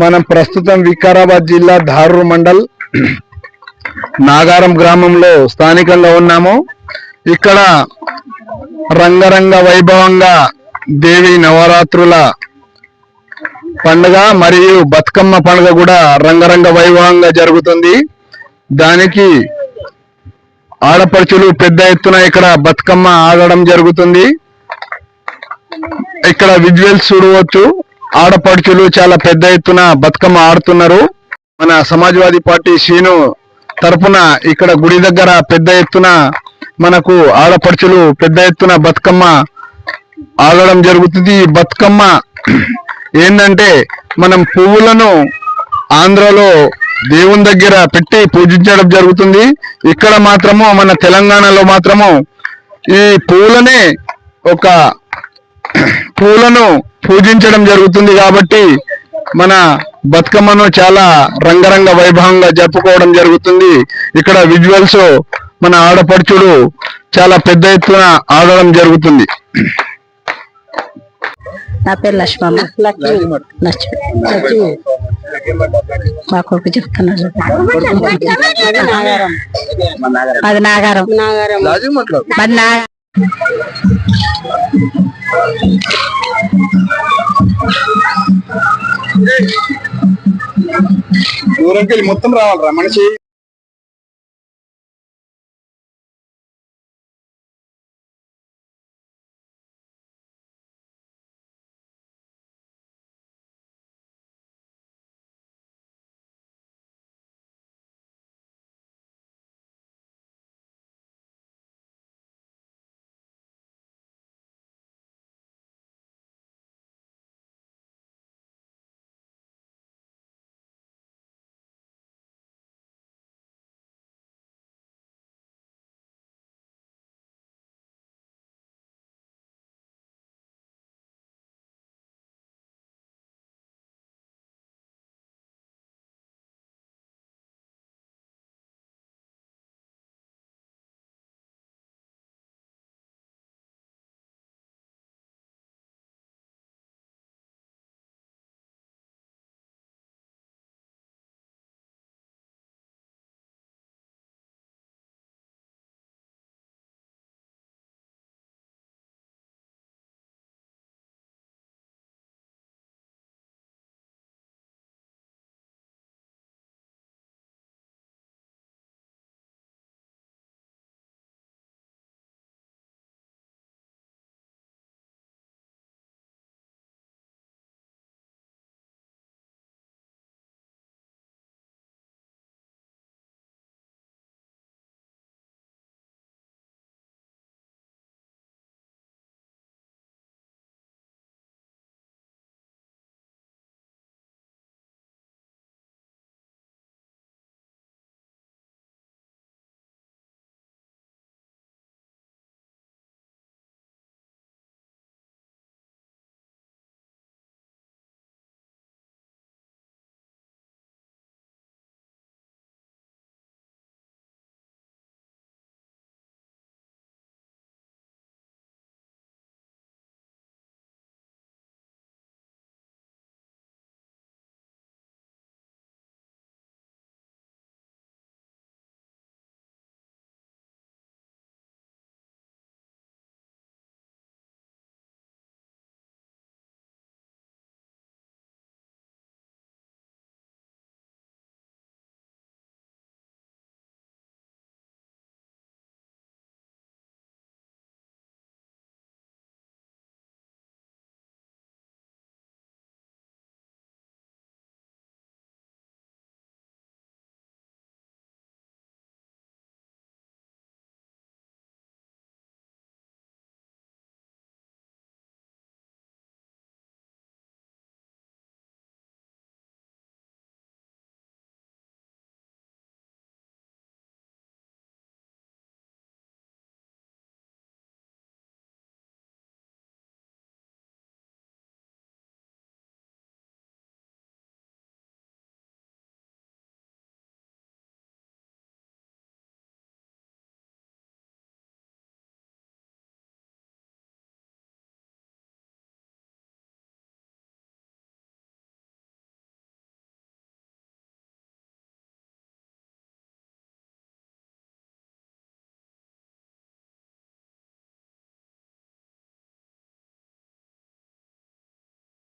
మనం ప్రస్తుతం వికారాబాద్ జిల్లా ధారూర్ మండల్ నాగారం గ్రామంలో స్థానికంగా ఉన్నాము. ఇక్కడ రంగరంగ వైభవంగా దేవి నవరాత్రుల పండుగ మరియు బతుకమ్మ పండుగ కూడా రంగరంగ వైభవంగా జరుగుతుంది. దానికి ఆడపడుచులు పెద్ద ఎత్తున ఇక్కడ బతుకమ్మ ఆడడం జరుగుతుంది. ఇక్కడ విజువల్స్ చూడవచ్చు. ఆడపడుచులు చాలా పెద్ద ఎత్తున బతుకమ్మ ఆడుతున్నారు. మన సమాజ్వాదీ పార్టీ శ్రీను తరపున ఇక్కడ గుడి దగ్గర పెద్ద ఎత్తున మనకు ఆడపడుచులు పెద్ద ఎత్తున బతుకమ్మ ఆడడం జరుగుతుంది. ఈ బతుకమ్మ ఏంటంటే మనం పువ్వులను ఆంధ్రలో దేవుని దగ్గర పెట్టి పూజించడం జరుగుతుంది. ఇక్కడ మాత్రము మన తెలంగాణలో మాత్రము ఈ పువ్వులనే ఒక పూలను పూజించడం జరుగుతుంది కాబట్టి మన బతుకమ్మను చాలా రంగరంగ వైభవంగా జరుపుకోవడం జరుగుతుంది. ఇక్కడ విజువల్స్ మన ఆడపడుచుడు చాలా పెద్ద ఎత్తున ఆడడం జరుగుతుంది. నా పేరు లక్ష్మమ్మ. లక్ష్మి. మా కొడుకు చెప్తున్నారు అది నాగారం. మరి నా దూరంకి మొత్తం రావాలరా మనిషి.